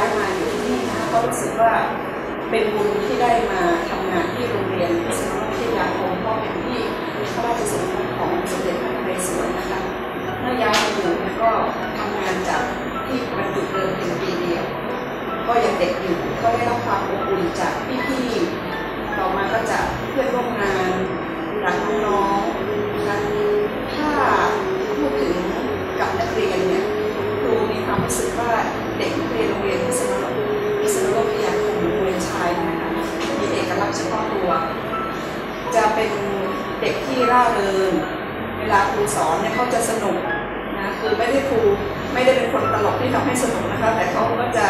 ายมาอยู่ที่นี่นะคะก็รู้สึกว่าเป็นบุญที่ได้มาทำงานที่โรงเรียนพิศนุโลกวิทยาคมก็เป็นที่พระราชสมภพของสมเด็จพระนเรศวรนะคะเมื่อย้ายมาอยู่เนี่ก็ทำงานจากที่บรรจุเดิมเป็นปีเดียว ก็ยังเด็กอยู่ก็ได้รับความอบอุ่นจากพี่ๆต่อมาก็จากเพื่อนร่วมงานรักน้องๆนะคะถ้าพูดถึงกับนักเรียนเนี่ยครูมีความรู้สึกว่า เด็กนักเรียนโรงเรียนพิษณุโลกพิษณุโลกวิทยาคมโรงเรียนชายนะคะมีเอกลักษณ์เฉพาะตัว จะเป็นเด็กที่ร่าเริงเวลาครูสอนเนี่ยเขาจะสนุกนะคือไม่ได้ครูไม่ได้เป็นคนตลกที่ทำให้สนุกนะคะแต่เขาก็จะ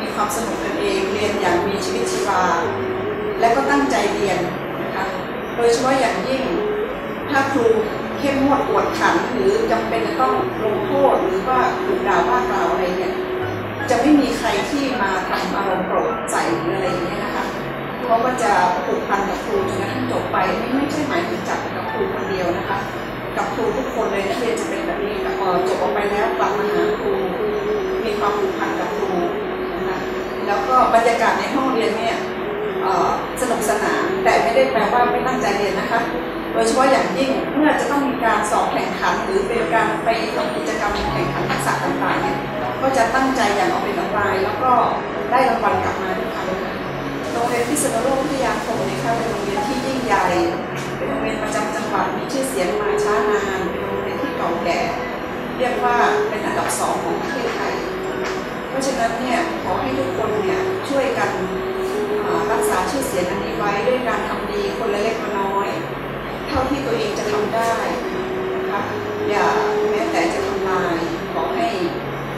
มีความสนุกกันเองเรียนอย่างมีชีวิตชีวา และก็ตั้งใจเรียนนะคะโดยเฉพาะอย่างยิ่งถ้าครูเข้มงวดกวดขันหรือจำเป็นจะต้องลงโทษหรือว่าดุด่าว่ากล่าว จะไม่มีใครที่มาทำอารมณ์โกรธใส่หรืออะไรอย่างเงี้ยนะคะเขาก็จะผูกพันกับครูจนกระทั่งจบไปไม่ไม่ใช่หมายถึงจับกับครูคนเดียวนะคะ กับครูทุกคนเลยนักเรียนจะเป็นแบบนี้แต่พอจบออกไปแล้วกลับมาหาครูมีความผูกพันกับครูนะคะแล้วก็บรรยากาศในห้องเรียนเนี่ยสนุกสนานแต่ไม่ได้แปลว่าไม่ตั้งใจเรียนนะคะ โดยเฉพาะอย่างยิ่งเมื่อจะต้องมีการสอบแข่งขัน หรือเป็นการไปทำกิจกรรมแข่งขันทักษะต่างๆเนี่ย จะตั้งใจอย่างเอาเป็นเอาตายแล้วก็ได้รางวัลกลับมาทุกครั้งค่ะโรงเรียนพิษณุโลกวิทยาคมนี่ยค่ะเป็นโรงเรียนที่ยิ่งใหญ่เป็นโรงเรียนประจำจังหวัดมีชื่อเสียงมาช้านานเป็นโรงเรียนที่เก่าแก่เรียกว่าเป็นอันดับสองของประเทศไทยเพราะฉะนั้นเนี่ยขอให้ทุกคนเนี่ยช่วยกันรักษาชื่อเสียงอันนี้ไว้ด้วยการทำดีคนละเล็กละน้อย เท่าที่ตัวเองจะทำได้นะคะอย่าแม้แต่จะทำลาย ขอให้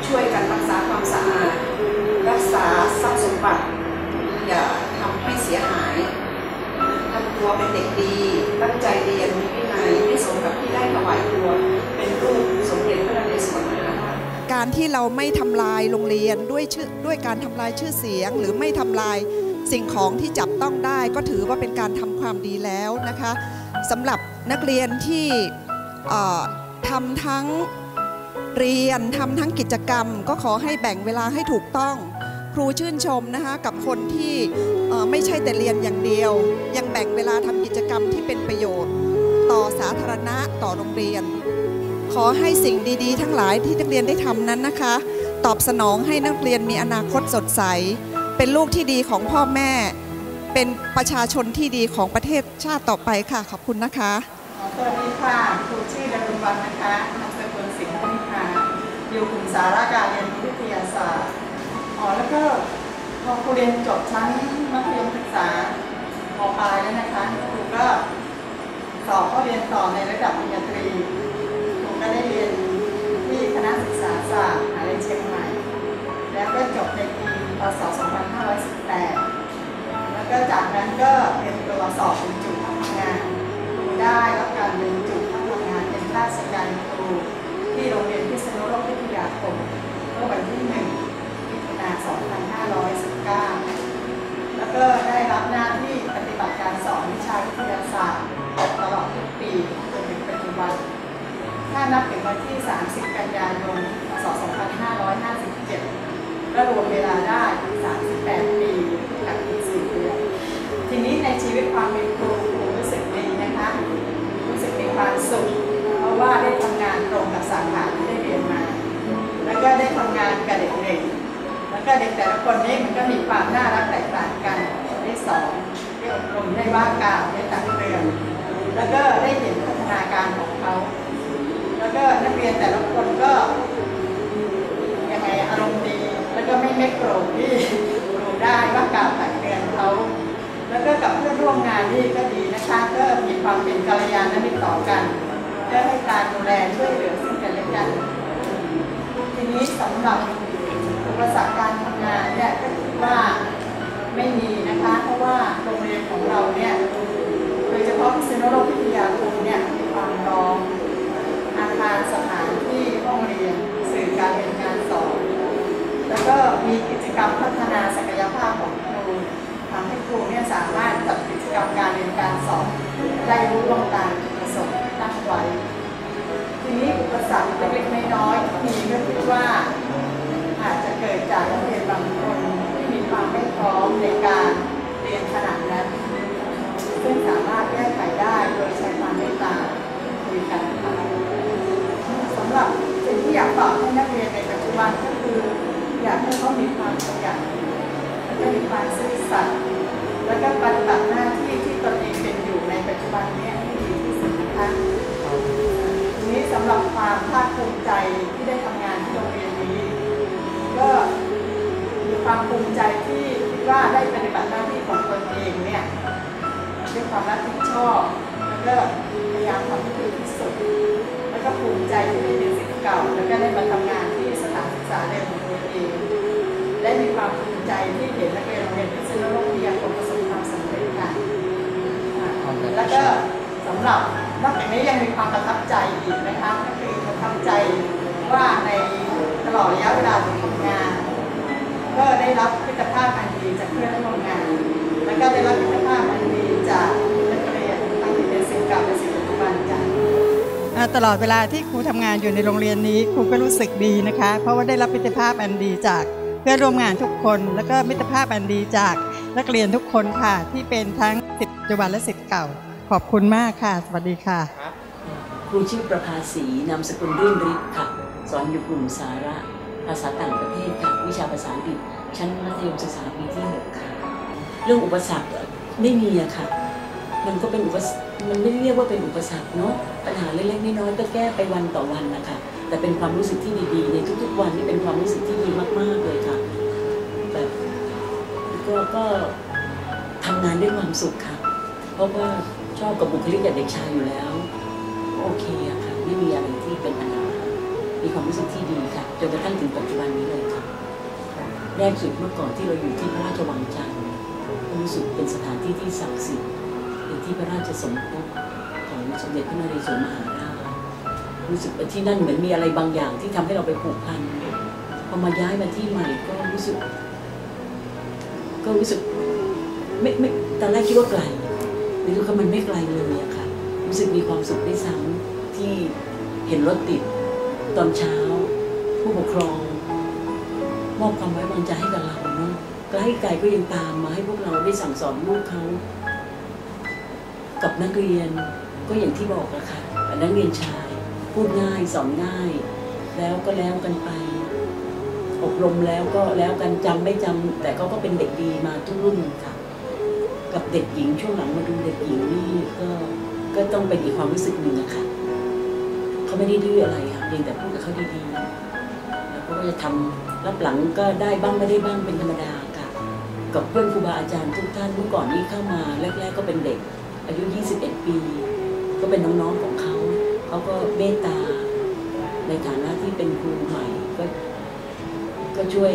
ช่วยกันรักษาความสะอาด รักษาทรัพย์สมบัติ อย่าทำให้เสียหายทำตัวเป็นเด็กดี ตั้งใจเรียนมีวินัยให้สมกับที่ได้ถวายตัว เป็นลูกสมเด็จพระนเรศวรนะคะ การที่เราไม่ทำลายโรงเรียนด้วยชื่อด้วยการทำลายชื่อเสียง หรือไม่ทำลายสิ่งของที่จับต้องได้ ก็ถือว่าเป็นการทำความดีแล้วนะคะสำหรับนักเรียนที่ทำทั้งเรียนทำทั้งกิจกรรม ก็ขอให้แบ่งเวลาให้ถูกต้อง ครูชื่นชมนะคะกับคนที่ไม่ใช่แต่เรียนอย่างเดียว ยังแบ่งเวลาทำกิจกรรมที่เป็นประโยชน์ ต่อสาธารณะต่อโรงเรียน ขอให้สิ่งดีๆ ทั้งหลายที่นักเรียนได้ทำนั้นนะคะ ตอบสนองให้นักเรียนมีอนาคตสดใส เป็นลูกที่ดีของพ่อแม่ เป็นประชาชนที่ดีของประเทศชาติต่อไปค่ะ ขอบคุณนะคะสวัสดีค่ะครูชื่อดารุวันนะคะนามสกุลสิงห์พนิพาอยู่กลุ่มสาระการเรียนวิทยาศาสตร์อ๋อแล้วก็พอครูเรียนจบชั้นมัธยมศึกษามปลายแล้วนะคะครูก็สอบเข้าเรียนต่อในระดับปริญญาตรี ก็ได้เรียนที่คณะศึกษาศาสตร์มหาวิทยาลัยเชียงใหม่ แล้วก็จบในปีพศ 2518 แล้วก็จากนั้นก็เป็นตัวสอบบรรจุเข้าทำงาน ได้รับการบรรจุเข้าทำงานเป็นข้าราชการครูที่โรงเรียนพิษณุโลกวิทยา นกับเด็กๆแล้วก็เด็กแต่ละคนนี้มันก็มีความน่ารักแตกต่างกันได้สอนได้อบรมได้ว่ากล่าวได้ตักเตือนแล้วก็ได้เห็นพัฒนาการของเขาแล้วก็นักเรียนแต่ละคนก็ยังไงอารมณ์ดี แล้วก็ไม่ไม่โกรธที่รู้ได้ว่ากล่าวตักเตือนเขาแล้วก็กับเพื่อนร่วมงานนี่ก็ดีนะคะก็มีความเป็นกัลยาณมิตรต่อกันก็ให้การดูแลช่วยเหลือซึ่งกันและกันทีนี้สำหรับ ปสรรคการทำงานเนี่ยก็คิดว่าไม่มีนะคะ เพราะว่าโรงเรียนของเราเนี่ยโดยเฉพาะพิษณุโลกวิทยาคมเนี่ยมีความรอมอาคารสถานที่ห้องเรียนสื่อการเรียนการสอน แล้วก็มีกิจกรรมพัฒนาศักยภาพของครูทำให้ครูเนี่ยสามารถจัดกิจกรรมการเรียนการสอนได้รู้ล่วงตามประสงค์ที่ตั้งไว้ ทีนี้อุปสรรคเล็กๆน้อยๆที่มีก็คือว่า กันค่ะสำหรับสิ่งที่อยากฝากให้นักเรียนในปัจจุบันก็คือ อยากให้เขามีความขยันและก็มีความซื่อสัตย์และก็ปฏิบัติหน้าที่ที่ตนเองเป็นอยู่ในปัจจุบันนี้ให้ดีที่สุดนะคะทีนี้สำหรับความภาคภูมิใจที่ได้ทำงานที่โรงเรียนนี้ ก็มีความภูมิใจที่ว่าได้ปฏิบัติหน้าที่ของตนเองเนี่ยด้วยความรับผิดชอบแล้วก็ ยายามทำให้ดีที่สุด แล้วก็ภูมิใจที่ได้เป็นศิษย์เก่า แล้วก็ได้มาทำงานที่สถานศึกษาเดิมของตัวเองและมีความภูมิใจที่เห็นนักเรียนโรงเรียนพิษณุโลกวิทยาคมประสบความสำเร็จค่ะแล้วก็สำหรับนอกจากนี้ยังมีความประทับใจอีกนะคะก็คือประทับใจว่าในตลอดระยะเวลาที่ทำงาน ก็ได้รับพิตรภาพอันดีจากเพื่อน ตลอดเวลาที่ครูทำงานอยู่ในโรงเรียนนี้ครูก็รู้สึกดีนะคะ เพราะว่าได้รับมิตรภาพอันดีจากเพื่อนร่วมงานทุกคน แล้วก็มิตรภาพอันดีจากนักเรียนทุกคนค่ะ ที่เป็นทั้งศิษย์ปัจจุบันและศิษย์เก่า ขอบคุณมากค่ะ สวัสดีค่ะครูชื่อประภาสีนามสกุลรื่นฤทธิ์ค่ะ สอนอยู่กลุ่มสาระภาษาต่างประเทศค่ะวิชาภาษาอังกฤษชั้นมัธยมศึกษาปีที่6ค่ะ เรื่องอุปสรรคไม่มีอะค่ะ มันก็เป็นอุปสรรค มันไม่เรียกว่าเป็นอุปสรรคเนาะปัญหาเล็กๆน้อยๆก็แก้ไปวันต่อวันนะคะแต่เป็นความรู้สึกที่ดีๆในทุก ๆ วันนี่เป็นความรู้สึกที่ดีมากๆเลยค่ะแบบก็ก็ทำงานด้วยความสุขค่ะ เพราะว่าชอบกับบุคลิกอย่างเด็กชายอยู่แล้ว โอเคอะค่ะไม่มีอะไรที่เป็นปัญหามีความรู้สึกที่ดีค่ะจนกระทั่งถึงปัจจุบันนี้เลยค่ะแรกสุดเมื่อก่อนที่เราอยู่ที่พระราชวังจันทร์รู้สึกเป็นสถานที่ที่ศักดิ์สิทธิ์ ที่พระราชสมภพของสมเด็จพระนเรศวรมหาราชรู้สึกว่าที่นั่นเหมือนมีอะไรบางอย่างที่ทำให้เราไปผูกพันพอมาย้ายมาที่ใหม่ก็รู้สึก ก็รู้สึกไม่ไม่ตอนแรกคิดว่าไกลหรือว่ามันไม่ไกลเลยอะค่ะ รู้สึกมีความสุขด้วยซ้ำที่เห็นรถติดตอนเช้า ผู้ปกครองมอบความไว้วางใจให้กับเราเนาะใกล้ไกลก็ยังตามมาให้พวกเราได้สั่งสอนลูกเขา กับนักเรียนก็อย่างที่บอกอะค่ะนักเรียนชาย พูดง่ายสอนง่าย แล้วก็แล้วกันไป อบรมแล้วก็แล้วกันจำไม่จำแต่เขาก็เป็นเด็กดีมาทุกรุ่นค่ะกับเด็กหญิงช่วงหลังมาดูเด็กหญิงนี่ก็ก็ต้องเป็นอีกความรู้สึกหนึ่งนะคะเขาไม่ได้ดื้ออะไรค่ะเพียงแต่พูดกับเขาดีๆแล้วก็จะทำรับหลังก็ได้บ้างไม่ได้บ้างเป็นธรรมดาค่ะกับเพื่อนครูบาอาจารย์ทุกท่านเมื่อก่อนนี้เข้ามาแรกๆก็เป็นเด็ก อายุ 21 ปี ก็เป็นน้องๆของเขาเขาก็เมตตา ในฐานะที่เป็นครูใหม่ก็ก็ช่วย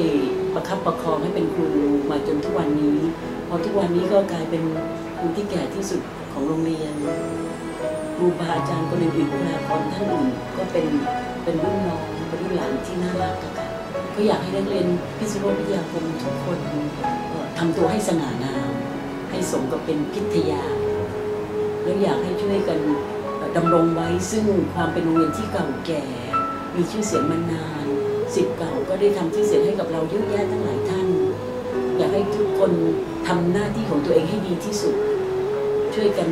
ประคับประคองให้เป็นครูมาจนทุกวันนี้ พอทุกวันนี้ก็กลายเป็นครูที่แก่ที่สุดของโรงเรียนครูบาอาจารย์คนอื่นๆบุคลากรท่านอื่นก็เป็นเป็นรุ่นน้องเป็นรุ่นหลานที่น่ารักอะค่ะก็อยากให้นักเรียนพิศนุโลกวิทยาคมทุกคนทำตัวให้สง่างาม ให้สมกับเป็นพิทยา แล้วอยากให้ช่วยกันดำรงไว้ซึ่งความเป็นโรงเรียนที่เก่าแก่ มีชื่อเสียงมานานสิทธิ์เก่าก็ได้ทำชื่อเสียงให้กับเราเยอะแยะทั้งหลายท่าน อยากให้ทุกคนทำหน้าที่ของตัวเองให้ดีที่สุด ช่วยกัน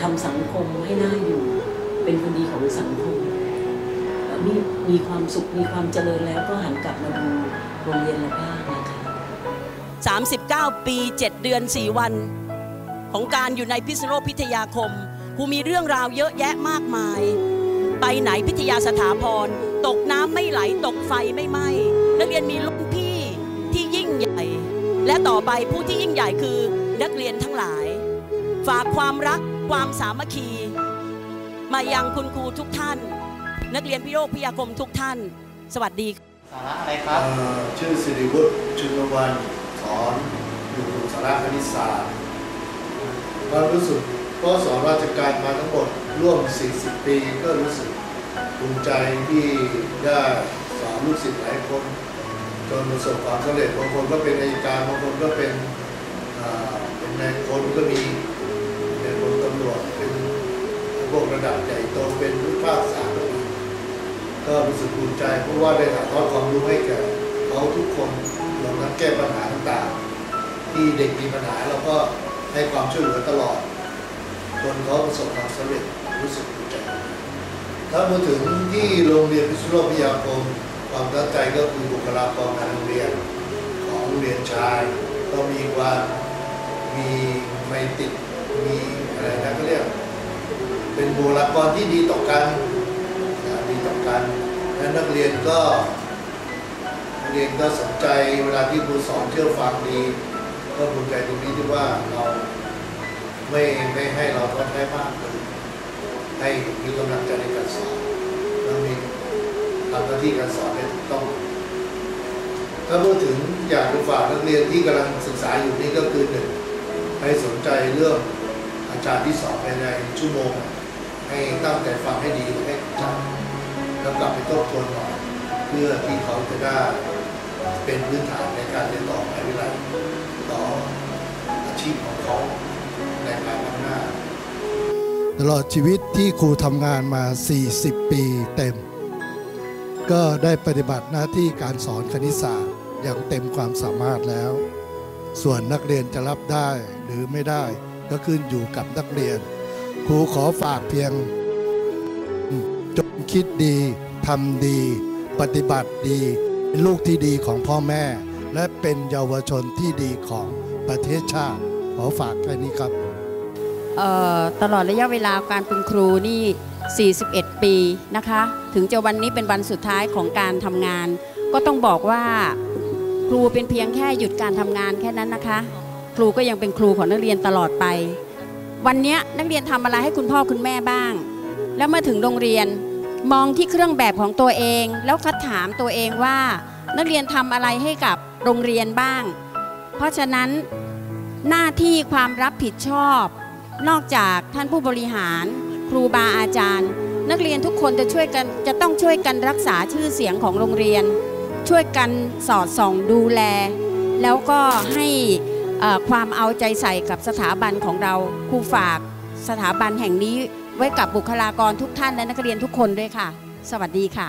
ทำสังคมให้น่าอยู่ เป็นคนดีของสังคมมีมีความสุขมีความเจริญแล้วก็หันกลับมาดูโรงเรียนเราบ้างนะคะ39 ปี 7 เดือน 4 วัน ของการอยู่ในพิษณุโลกพิทยาคมครูมีเรื่องราวเยอะแยะมากมาย ไปไหนพิทยาสถาพร ตกน้ำไม่ไหลตกไฟไม่ไหม้นักเรียนมีรุ่นพี่ที่ยิ่งใหญ่ และต่อไปผู้ที่ยิ่งใหญ่คือนักเรียนทั้งหลาย ฝากความรักความสามัคคี มายังคุณครูทุกท่าน นักเรียนพิโรกพิทยาคมทุกท่าน สวัสดีสาระอะไรครับเอ่อชื่อสิริวุฒิชุนวันสอนอยู่กลุ่มสาระคณิตศาสตร์ ก็รู้สึกก็สอนราชการมาทั้งหมดร่วม 40 ปีก็รู้สึกภูมิใจที่ได้สอนลูกศิษย์หลายคน จนประสบความสำเร็จบางคนก็เป็นอัยการบางคนก็เป็นเป็นนายพลก็มีเป็นพลตำรวจเป็นพวกระดับใหญ่โตเป็นผู้พิพากษาก็มีก็รู้สึกภูมิใจเพราะว่าได้ถ่ายทอดความรู้ให้แก่เขาทุกคนรวมทั้งแก้ปัญหาต่างๆ ที่เด็กมีปัญหาเราก็ ให้ความช่วยเหลือตลอดจนเขาประสบความสำเร็จรู้สึกภูมิใจถ้ามาถึงที่โรงเรียนพิศโลกพิยาคมความตั้งใจก็คือบุคลากรทางโรงเรียนของโรงเรียนชาย ก็มีความมีไมตริมีอะไรนะก็เรียก เป็นบุคลากรที่ดีต่อกันดีต่อกันและนักเรียนก็นักเรียนก็สนใจเวลาที่ครูสอนเชื่อฟังดี ก็ภูมิใจตรงนี้ที่ว่าเราไม่ไม่ให้เราท้อแท้มากเกินให้มีกำลังใจในการสอนแล้วมีทำหน้าที่การสอนได้ถูกต้อง ถ้าพูดถึงอยากจะฝากนักเรียนที่กำลังศึกษาอยู่นี่ก็คือหนึ่งให้สนใจเรื่องอาจารย์ที่สอนภายในชั่วโมง ให้ตั้งใจฟังให้ดีให้จำแล้วกลับไปทบทวนหน่อยเพื่อที่เขาจะได้เป็นพื้นฐานในการเรียนต่อมหาวิทยาลัย ชีพของเขาในภายภาคหน้า ตลอดชีวิตที่ครูทำงานมา 40 ปีเต็ม ก็ได้ปฏิบัติหน้าที่การสอนคณิตศาสตร์อย่างเต็มความสามารถแล้ว ส่วนนักเรียนจะรับได้หรือไม่ได้ก็ขึ้นอยู่กับนักเรียน ครูขอฝากเพียงจงคิดดีทำดี ปฏิบัติดีเป็นลูกที่ดีของพ่อแม่ และเป็นเยาวชนที่ดีของประเทศชาติ ขอฝากแค่นี้ครับตลอดระยะเวลาการเป็นครูนี่ 41 ปีนะคะ ถึงจะวันนี้เป็นวันสุดท้ายของการทำงาน ก็ต้องบอกว่าครูเป็นเพียงแค่หยุดการทำงานแค่นั้นนะคะ ครูก็ยังเป็นครูของนักเรียนตลอดไป วันนี้นักเรียนทำอะไรให้คุณพ่อคุณแม่บ้าง แล้วเมื่อถึงโรงเรียนมองที่เครื่องแบบของตัวเอง แล้วคัดถามตัวเองว่า นักเรียนทำอะไรให้กับโรงเรียนบ้าง เพราะฉะนั้น หน้าที่ความรับผิดชอบ นอกจากท่านผู้บริหาร ครูบาอาจารย์ นักเรียนทุกคนจะช่วยกันจะต้องช่วยกันรักษาชื่อเสียงของโรงเรียน ช่วยกันสอดส่องดูแล แล้วก็ให้ความเอาใจใส่กับสถาบันของเราครูฝากสถาบันแห่งนี้ไว้กับบุคลากรทุกท่านและนักเรียนทุกคนด้วยค่ะ สวัสดีค่ะ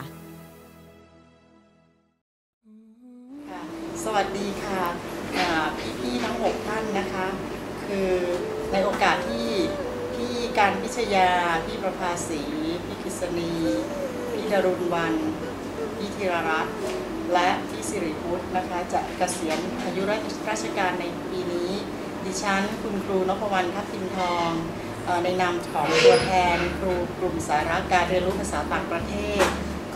สวัสดีค่ะ พี่พี่ๆทั้ง 6 ท่านนะคะ คือในโอกาสที่พี่การพิชยา พี่ประภาสี พี่กฤษณีพี่ดารุณวันพี่ธีรรัตน์และพี่สิริพุทธนะคะจะเกษียณอายุราชการในปีนี้ ดิฉันคุณครูนพวรรณทัพทิมทองในนามของตัวแทนครูกลุ่มสาระการเรียนรู้ภาษาต่างประเทศ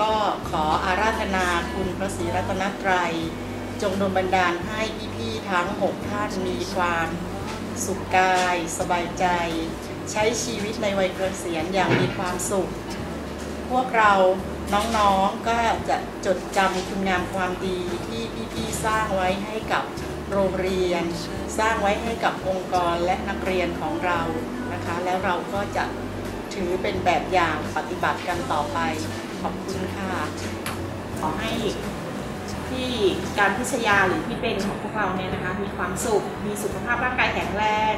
ก็ขออาราธนาคุณพระศรีรัตนตรัย จงดลบันดาลให้พี่ๆทั้ง6ท่านมีความสุขกาย สบายใจ ใช้ชีวิตในวัยเกษียณอย่างมีความสุข พวกเราน้องๆก็จะจดจำคุณงามความดีที่พี่ๆสร้างไว้ให้กับโรงเรียน สร้างไว้ให้กับองค์กรและนักเรียนของเรานะคะ แล้วเราก็จะถือเป็นแบบอย่างปฏิบัติกันต่อไป ขอบคุณค่ะ ขอให้ ที่การพิชยาหรือพี่เป็นของพวกเราเนี่ยนะคะ มีความสุข มีสุขภาพร่างกายแข็งแรง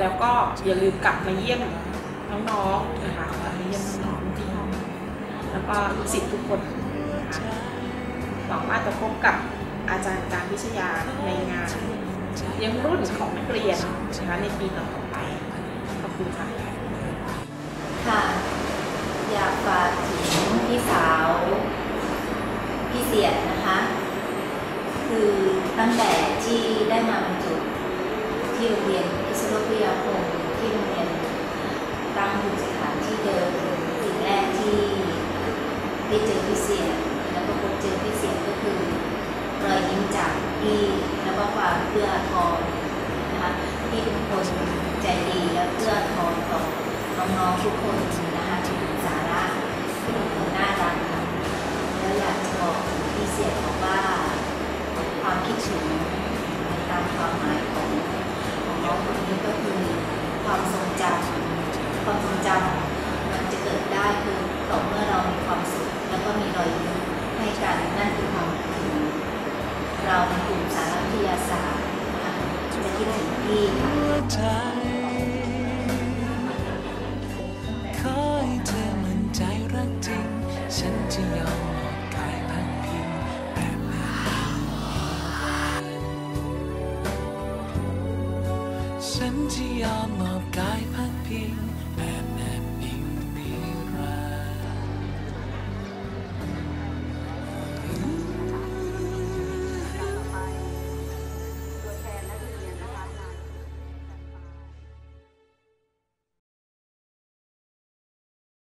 แล้วก็อย่าลืมกลับมาเยี่ยมน้องๆนะคะมาเยี่ยมน้องๆที่ห้องแล้วก็ลูกศิษย์ทุกคนนะคะหวังว่าจะพบกับอาจารย์การพิชยาในงานเลี้ยงรุ่นของนักเรียนนะคะในปีต่อไป ขอบคุณค่ะค่ะ อยากฝากถึงพี่สาว พี่เสียดนะคะ คือตั้งแต่ที่ได้มาบรรจุที่โรงเรียนพิศนุพิทยาคมที่โรงเรียนตั้งอยู่สถานที่เดิมสิ่งแรกที่ได้เจอพี่เสียดแล้วก็พบเจอพี่เสียดก็คือรอยยิ้มจากพี่แล้วก็ความเพื่อทรนะคะพี่เป็นคนใจดีและเพื่ออาทรต่อน้องๆทุกคน ริงฉันจะยอมหมดกา